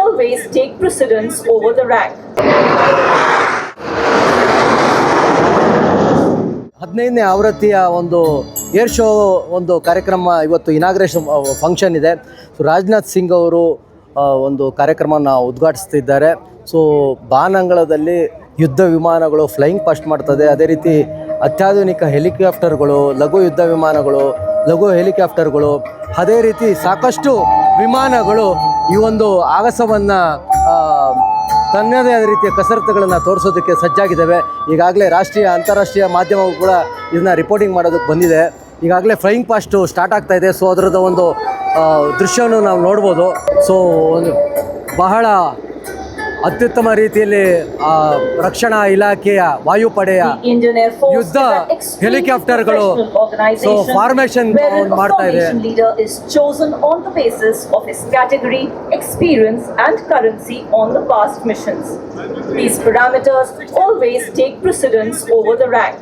always take precedence over the rank. ಹದಿನೈದನೇ ಆವೃತ್ತಿಯ ಒಂದು ಏರ್ ಶೋ ಒಂದು ಕಾರ್ಯಕ್ರಮ ಇವತ್ತು ಇನಾಗ್ರೇಷನ್ ಫಂಕ್ಷನ್ ಇದೆ. ಸೊ ರಾಜನಾಥ್ ಸಿಂಗ್ ಅವರು ಒಂದು ಕಾರ್ಯಕ್ರಮನ ಉದ್ಘಾಟಿಸ್ತಿದ್ದಾರೆ. ಸೊ ಬಾನಂಗಳದಲ್ಲಿ ಯುದ್ಧ ವಿಮಾನಗಳು ಫ್ಲೈಯಿಂಗ್ ಪಾಸ್ಟ್ ಮಾಡ್ತದೆ. ಅದೇ ರೀತಿ ಅತ್ಯಾಧುನಿಕ ಹೆಲಿಕಾಪ್ಟರ್ಗಳು, ಲಘು ಯುದ್ಧ ವಿಮಾನಗಳು, ಲಘು ಹೆಲಿಕಾಪ್ಟರ್ಗಳು, ಅದೇ ರೀತಿ ಸಾಕಷ್ಟು ವಿಮಾನಗಳು ಈ ಒಂದು ಆಗಸವನ್ನು ತನ್ನದೇ ಆದ ರೀತಿಯ ಕಸರತ್ತುಗಳನ್ನು ತೋರಿಸೋದಕ್ಕೆ ಸಜ್ಜಾಗಿದ್ದಾವೆ. ಈಗಾಗಲೇ ರಾಷ್ಟ್ರೀಯ, ಅಂತಾರಾಷ್ಟ್ರೀಯ ಮಾಧ್ಯಮವು ಕೂಡ ಇದನ್ನ ರಿಪೋರ್ಟಿಂಗ್ ಮಾಡೋದಕ್ಕೆ ಬಂದಿದೆ. ಈಗಾಗಲೇ ಫ್ಲೈಯಿಂಗ್ ಪಾಸ್ಟು ಸ್ಟಾರ್ಟ್ ಆಗ್ತಾ ಇದೆ. ಸೊ ಅದರದ ಒಂದು ದೃಶ್ಯವನ್ನು ನಾವು ನೋಡ್ಬೋದು. ಸೊ ಒಂದು ಬಹಳ ಅತ್ಯುತ್ತಮ ರೀತಿಯಲ್ಲಿ ಆ, ರಕ್ಷಣಾ ಇಲಾಖೆಯ ವಾಯುಪಡೆಯ ಯುದ್ಧ ಹೆಲಿಕಾಪ್ಟರ್ಗಳು ಸೊ ಫಾರ್ಮೇಷನ್ ಮಾಡ್ತಾ ಇದೆ experience and currency on the past missions. These parameters always take precedence over the rank.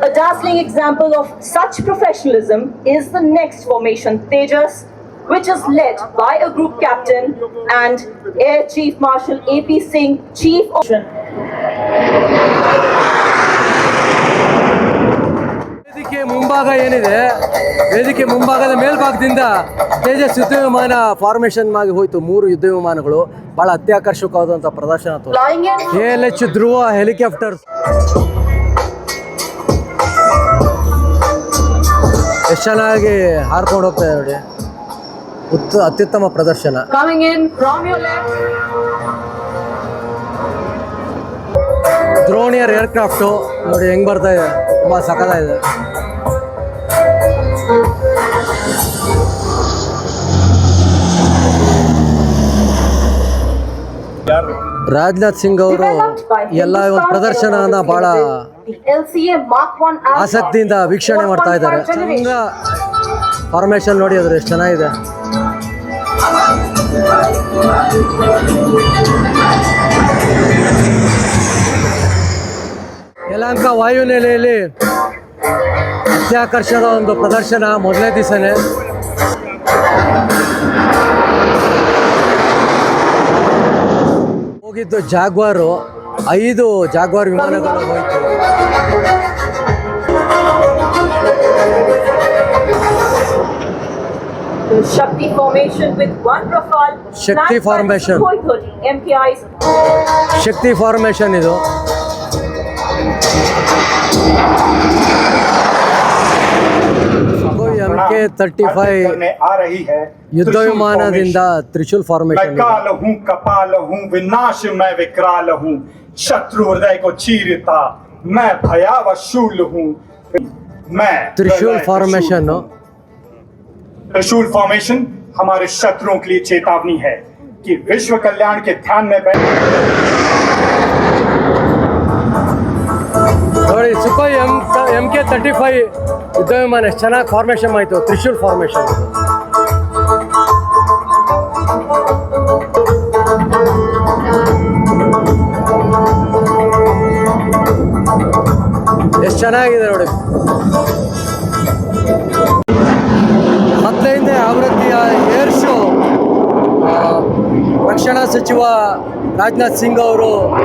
A dazzling example of such professionalism is the next formation Tejas, which is led by a group captain and Air Chief Marshal AP Singh, Chief of ವೇದಿಕೆ ಮುಂಭಾಗ ಏನಿದೆ? ವೇದಿಕೆ ಮುಂಭಾಗದ ಮೇಲ್ಭಾಗದಿಂದ ತೇಜಸ್ ಯುದ್ಧ ವಿಮಾನ formation ಆಗಿ ಹೋಯಿತು ಮೂರು ಯುದ್ಧ ವಿಮಾನಗಳು. ಬಹಳ ಅತ್ಯಾಕರ್ಷಕವಾದಂಥ ಪ್ರದರ್ಶನ A L H Dhruv helicopters ಎಷ್ಟು ಚೆನ್ನಾಗಿ ಹಾರ್ಕೊಂಡು ಹೋಗ್ತಾ ಇದೆ ನೋಡಿ. ಉತ್ತ ಅತ್ಯುತ್ತಮ ಪ್ರದರ್ಶನ. Coming in from your left, Dornier aircraft. ನೋಡಿ ಹೆಂಗ್ ಬರ್ತಾ ಇದೆ. ತುಂಬ ಇದೆ ರಾಜನಾಥ್ ಸಿಂಗ್ ಅವರು developed by ಎಲ್ಲ ಒಂದು ಪ್ರದರ್ಶನ Aeronautics ಬಹಳ Limited, the LCA Mark 1 Alpha ಆಸಕ್ತಿಯಿಂದ ವೀಕ್ಷಣೆ ಮಾಡ್ತಾ ಇದ್ದಾರೆ. 4.5 generation. ಫಾರ್ಮೇಶನ್ ನೋಡಿ ಅದ್ರ ಎಷ್ಟು ಚೆನ್ನಾಗಿದೆ. ಯಲಹಂಕ ವಾಯುನೆಲೆಯಲ್ಲಿ ಅತ್ಯಾಕರ್ಷದ ಒಂದು ಪ್ರದರ್ಶನ ಮೊದಲನೇ ದಿವಸನೇ. ಹೋಗಿದ್ದು ಜಾಗ್ವಾರು ಐದು ಜಾಗ್ವಾರ್ ವಿಮಾನಗಳು ಹೋಯ್ತು. Shakti formation with one Rafale. Shakti formation. Shakti formation formation is. K thirty five आ रही है युद्ध विमान दिंदा त्रिशूल फॉर्मेशन काल हूँ कपाल हूँ विनाश में विकराल हूँ। शत्रु हृदय को चीरता मैं भया वशूल हूँ। मैं त्रिशूल फॉर्मेशन हूँ। त्रिशूल फॉर्मेशन हमारे शत्रुओं के लिए चेतावनी है कि विश्व कल्याण के ध्यान में बैठ ನೋಡಿ Sukhoi M M K thirty five ಯುದ್ಧ ವಿಮಾನ ಎಷ್ಟು ಚೆನ್ನಾಗಿ ಫಾರ್ಮೇಶನ್ ಆಯಿತು ತ್ರಿಶೂಲ್ ಫಾರ್ಮೇಶನ್ ಎಷ್ಟು ಚೆನ್ನಾಗಿದೆ ನೋಡಿ ಸಚಿವ ರಾಜನಾಥ್ ಸಿಂಗ್ ಅವರು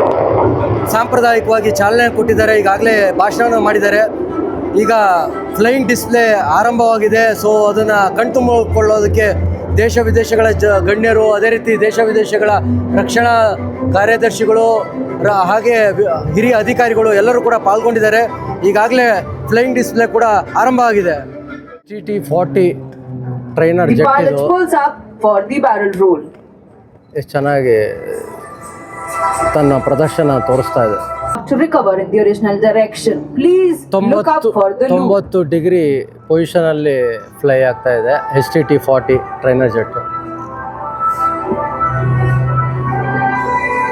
ಸಾಂಪ್ರದಾಯಿಕವಾಗಿ ಚಾಲನೆ ಕೊಟ್ಟಿದ್ದಾರೆ. ಈಗಾಗಲೇ ಭಾಷಣ ಮಾಡಿದ್ದಾರೆ. ಈಗ ಫ್ಲೈಯಿಂಗ್ ಡಿಸ್ಪ್ಲೇ ಆರಂಭವಾಗಿದೆ. ಸೊ ಅದನ್ನು ಕಣ್ತುಂಬಿಕೊಳ್ಳೋದಕ್ಕೆ ದೇಶ ವಿದೇಶಗಳ ಜ ಗಣ್ಯರು ಅದೇ ರೀತಿ ದೇಶ ವಿದೇಶಗಳ ರಕ್ಷಣಾ ಕಾರ್ಯದರ್ಶಿಗಳು ರ- ಹಾಗೆ ಹಿರಿಯ ಅಧಿಕಾರಿಗಳು ಎಲ್ಲರೂ ಕೂಡ ಪಾಲ್ಗೊಂಡಿದ್ದಾರೆ. ಈಗಾಗಲೇ ಫ್ಲೈಯಿಂಗ್ ಡಿಸ್ಪ್ಲೇ ಕೂಡ ಆರಂಭ ಆಗಿದೆ. T T forty trainer barrel jet ಎಷ್ಟು ಚೆನ್ನಾಗಿ ತನ್ನ ಪ್ರದರ್ಶನ ತೋರಿಸ್ತಾ ಇದೆ. To recover in the original direction, please look up ತೊಂಬತ್ತು for the loop. ತೊಂಬತ್ತು ಡಿಗ್ರಿ ಪೊಸಿಷನ್ ಅಲ್ಲಿ ಫ್ಲೈ ಆಗ್ತಾ ಇದೆ. S T T forty trainer jet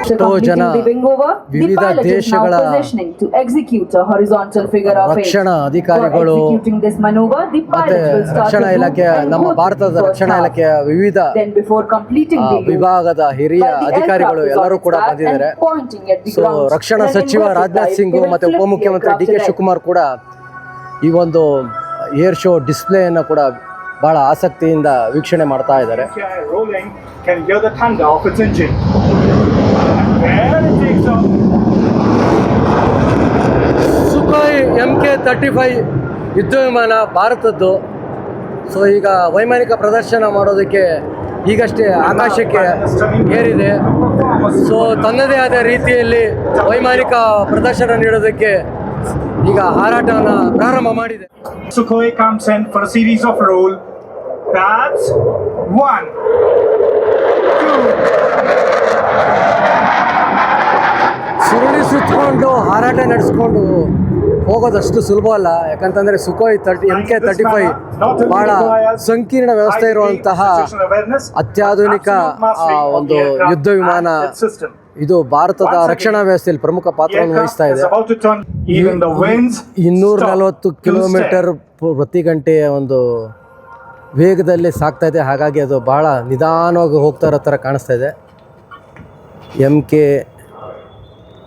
ಎಷ್ಟೋ ಜನ ವಿವಿಧ ದೇಶಗಳ ರಕ್ಷಣಾ ಅಧಿಕಾರಿಗಳು ಮತ್ತೆ ರಕ್ಷಣಾ ಇಲಾಖೆ ನಮ್ಮ ಭಾರತದ ರಕ್ಷಣಾ ಇಲಾಖೆಯ ವಿವಿಧ ವಿಭಾಗದ ಹಿರಿಯ ಅಧಿಕಾರಿಗಳು ಎಲ್ಲರೂ ಕೂಡ ಬಂದಿದ್ದಾರೆ. ಸೊ ರಕ್ಷಣಾ ಸಚಿವ ರಾಜನಾಥ್ ಸಿಂಗ್ ಮತ್ತೆ ಉಪಮುಖ್ಯಮಂತ್ರಿ ಡಿ ಕೆ ಶಿವಕುಮಾರ್ ಕೂಡ ಈ ಒಂದು ಏರ್ ಶೋ ಡಿಸ್ಪ್ಲೇ ಅನ್ನು ಕೂಡ ಬಹಳ ಆಸಕ್ತಿಯಿಂದ ವೀಕ್ಷಣೆ ಮಾಡ್ತಾ ಇದ್ದಾರೆ. Sukhoi M K thirty five ಯುದ್ಧ ವಿಮಾನ ಭಾರತದ್ದು. ಸೊ ಈಗ ವೈಮಾನಿಕ ಪ್ರದರ್ಶನ ಮಾಡೋದಕ್ಕೆ ಈಗಷ್ಟೇ ಆಕಾಶಕ್ಕೆ ಏರಿದೆ. ಸೊ ತನ್ನದೇ ಆದ ರೀತಿಯಲ್ಲಿ ವೈಮಾನಿಕ ಪ್ರದರ್ಶನ ನೀಡೋದಕ್ಕೆ ಈಗ ಹಾರಾಟವನ್ನು ಪ್ರಾರಂಭ ಮಾಡಿದೆ. Sukhoi comes in for a series of roll. ಸುರುಳಿ ಸುತ್ತಕೊಂಡು ಹಾರಾಟ ನಡೆಸ್ಕೊಂಡು ಹೋಗೋದಷ್ಟು ಸುಲಭ ಅಲ್ಲ. ಯಾಕಂತಂದ್ರೆ Sukhoi thirty M K thirty five ಬಹಳ ಸಂಕೀರ್ಣ ವ್ಯವಸ್ಥೆ ಇರುವಂತಹ ಅತ್ಯಾಧುನಿಕ ಆ, ಒಂದು ಯುದ್ಧ ವಿಮಾನ ಇದು ಭಾರತದ ರಕ್ಷಣಾ ವ್ಯವಸ್ಥೆಯಲ್ಲಿ ಪ್ರಮುಖ ಪಾತ್ರವನ್ನು ವಹಿಸ್ತಾ ಇದೆ. ಇನ್ನೂರ ನಲವತ್ತು ಕಿಲೋಮೀಟರ್ ಪ್ರತಿ ಗಂಟೆಯ ಒಂದು ವೇಗದಲ್ಲಿ ಸಾಕ್ತಾ ಇದೆ. ಹಾಗಾಗಿ ಅದು ಬಹಳ ನಿಧಾನವಾಗಿ ಹೋಗ್ತಾ ಇರೋ ಥರ ಕಾಣಿಸ್ತಾ ಇದೆ. M K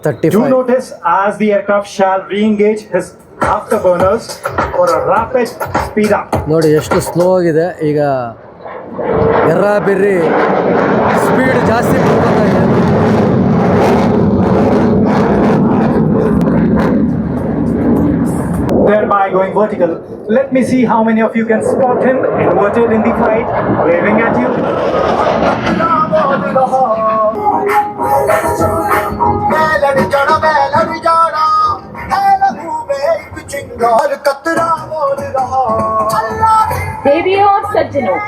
Thirty Do five notice as the aircraft shall re-engage his afterburners for a rapid speed up. ನೋಡಿ ಎಷ್ಟು ಸ್ಲೋ ಆಗಿದೆ ಈಗ ಎರ್ರ ಬೆರ್ರಿ ಸ್ಪೀಡ್ ಜಾಸ್ತಿ ಬರ್ತಾ ಇದೆ thereby going vertical. Let me see how many of you can spot him inverted in the flight, waving at you. देवियों और सज्जनों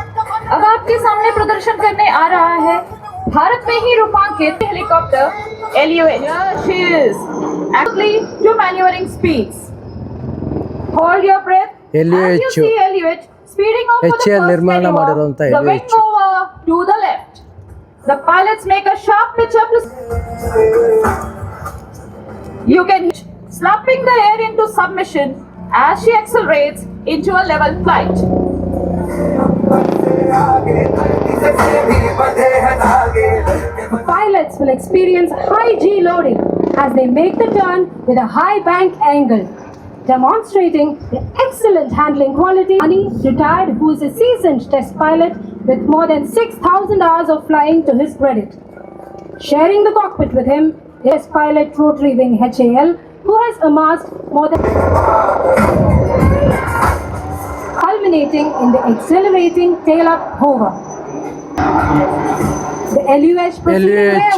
अब आपके सामने प्रदर्शन करने आ रहा है भारत में ही रूपांकित helicopter एलियोएच actually to maneuvering speeds hold your breath as you LUH. see LUH speeding over the HL first ನಿರ್ಮಾಣ maneuver, ಮಾಡಿರುವಂತ the wing LUH. over to the left the pilots make a sharp pitch up to you can slapping the air into submission as she accelerates into a level flight. Pilots will experience high G loading as they make the turn with a high bank angle, demonstrating the excellent handling quality. Ani retired, who is a seasoned test pilot with more than 6,000 hours of flying to his credit. Sharing the cockpit with him, test pilot rotary wing HAL who has amassed more than culminating in the exhilarating tail-up hover. The LUH LUH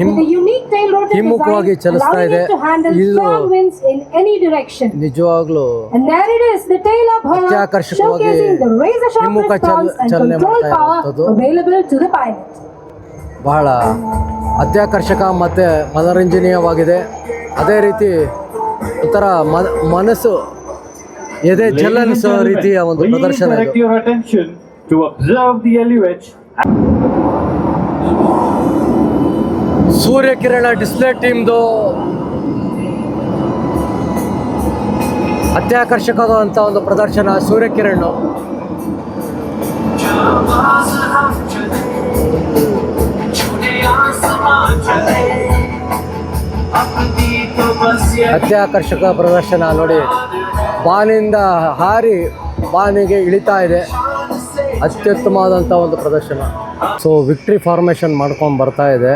with a unique tail rotor ಹಿಮ್ಮುಖವಾಗಿ design, ಚಲಿಸ್ತಾ allowing ಇದೆ. it to handle ಇದು- strong winds in any direction. ನಿಜವಾಗ್ಲೂ And there it is, the tail-up hover, ಅತ್ಯಾಕರ್ಷಕವಾಗಿ showcasing the razor-sharp ಹಿಮ್ಮುಖ ಚಲ- response and ಚಲನೆ control ಮಾಡ್ತಾ power ಇರುವಂಥದ್ದು. available to the pilot. ಬಹಳ ಅತ್ಯಾಕರ್ಷಕ ಮತ್ತು ಮನೋರಂಜನೀಯವಾಗಿದೆ ಅದೇ ರೀತಿ ಒಂಥರ ಮನ ಮನಸ್ಸು ಎದೆ ಚಲನಿಸೋ ರೀತಿಯ ಒಂದು ಪ್ರದರ್ಶನ ಸೂರ್ಯಕಿರಣ ಡಿಸ್ಪ್ಲೇ ಟೀಮ್ದು ಅತ್ಯಾಕರ್ಷಕವಾದಂಥ ಒಂದು ಪ್ರದರ್ಶನ ಸೂರ್ಯಕಿರಣ್. ಅತ್ಯಾಕರ್ಷಕ ಪ್ರದರ್ಶನ ನೋಡಿ ಬಾನಿಂದ ಹಾರಿ ಬಾನಿಗೆ ಇಳಿತಾ ಇದೆ. ಅತ್ಯುತ್ತಮವಾದಂಥ ಒಂದು ಪ್ರದರ್ಶನ. ಸೊ ವಿಕ್ಟ್ರಿ ಫಾರ್ಮೇಷನ್ ಮಾಡ್ಕೊಂಡು ಬರ್ತಾ ಇದೆ.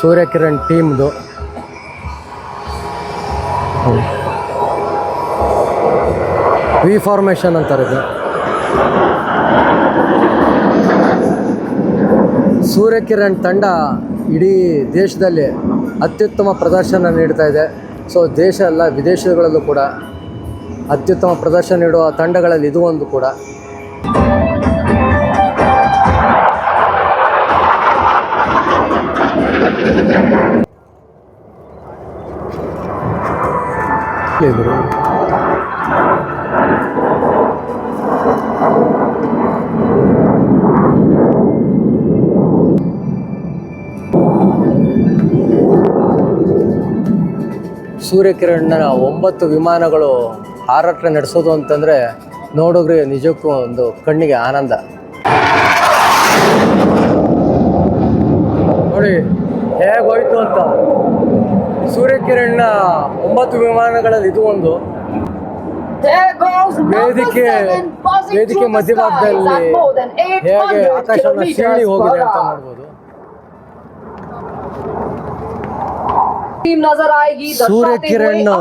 ಸೂರ್ಯಕಿರಣ್ ಟೀಮ್ದು. ವಿ ಫಾರ್ಮೇಷನ್ ಅಂತಾರೆ ಇದು. ಸೂರ್ಯಕಿರಣ್ ತಂಡ ಇಡೀ ದೇಶದಲ್ಲಿ ಅತ್ಯುತ್ತಮ ಪ್ರದರ್ಶನ ನೀಡ್ತಾ ಇದೆ. ಸೊ ದೇಶ ಅಲ್ಲ ವಿದೇಶಗಳಲ್ಲೂ ಕೂಡ ಅತ್ಯುತ್ತಮ ಪ್ರದರ್ಶನ ನೀಡುವ ತಂಡಗಳಲ್ಲಿ ಇದು ಒಂದು ಕೂಡ. ಸೂರ್ಯಕಿರಣ್ನ ಒಂಬತ್ತು ವಿಮಾನಗಳು ಹಾರಾಟ ನಡೆಸೋದು ಅಂತಂದರೆ ನೋಡೋಗ್ರಿ ನಿಜಕ್ಕೂ ಒಂದು ಕಣ್ಣಿಗೆ ಆನಂದ. ನೋಡಿ, ಹೇಗೋಯ್ತು ಅಂತ. ಸೂರ್ಯಕಿರಣ್ನ ಒಂಬತ್ತು ವಿಮಾನಗಳಲ್ಲಿ ಇದು ಒಂದು. ವೇದಿಕೆ ವೇದಿಕೆ ಮಧ್ಯಭಾಗದಲ್ಲಿ ಹೇಗೆ 800 ಆಕಾಶವನ್ನು ಹೋಗಿದೆ ಅಂತ. ನೋಡ್ಬೋದು. ಏನು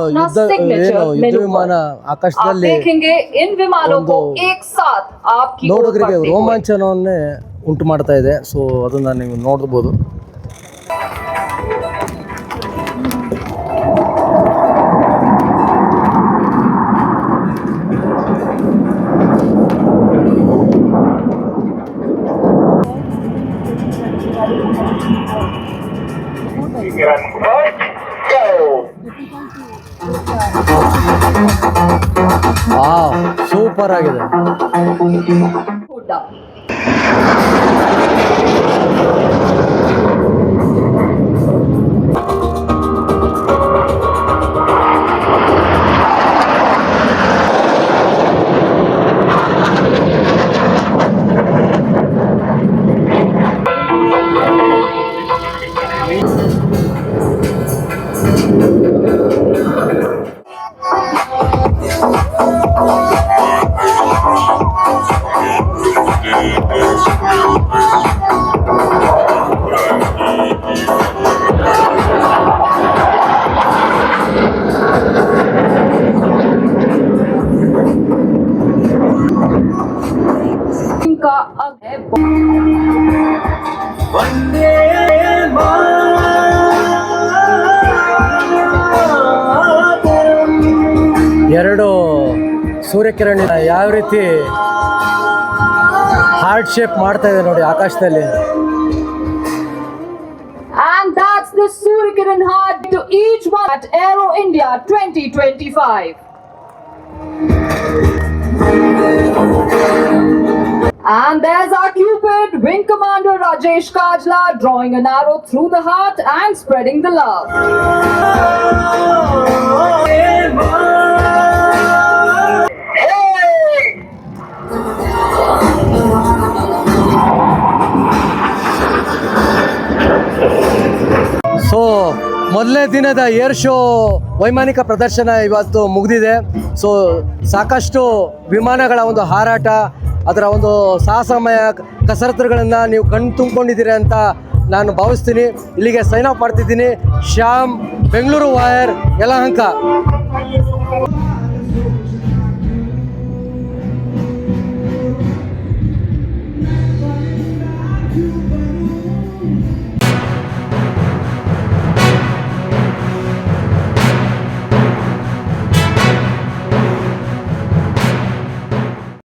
signature ಯುದ್ಧ ವಿಮಾನ maneuver. आप ಆಕಾಶದಲ್ಲಿ देखेंगे इन विमानों को ಒಂದು एक साथ आपकी ओर ನೋಡುಗರಿಗೆ बढ़ते हुए। ರೋಮಾಂಚನವನ್ನೇ ಉಂಟು ಮಾಡ್ತಾ ಇದೆ ಸೊ ಅದನ್ನ ನೀವು ನೋಡ್ಬೋದು ಸೂಪರ್ ಆಗಿದೆ. ಊಟ ಸೂರ್ಯಕಿರಣ ಯಾವ ರೀತಿ ಹಾರ್ಟ್ ಶೇಪ್ ಮಾಡ್ತಾ ಇದೆ ನೋಡಿ ಆಕಾಶದಲ್ಲಿ And that's the Suryakiran heart to each one at Aero India 2025. And there's our Cupid, Wing Commander Rajesh Kajla, drawing an arrow through the heart and spreading the love. ದಿನದ air show ವೈಮಾನಿಕ ಪ್ರದರ್ಶನ ಇವತ್ತು ಮುಗಿದಿದೆ. So ಸಾಕಷ್ಟು ವಿಮಾನಗಳ ಒಂದು ಹಾರಾಟ, ಅದರ ಒಂದು ಸಾಹಸಮಯ ಕಸರತ್ತುಗಳನ್ನು ನೀವು ಕಣ್ಣು ತುಂಬಿಕೊಂಡಿದ್ದೀರಿ ಅಂತ ನಾನು ಭಾವಿಸ್ತೀನಿ. ಇಲ್ಲಿಗೆ ಸೈನ್ ಆಫ್ ಮಾಡ್ತಿದ್ದೀನಿ. ಶ್ಯಾಮ್, ಬೆಂಗಳೂರು ವಾಯರ್ ಯಲಹಂಕ.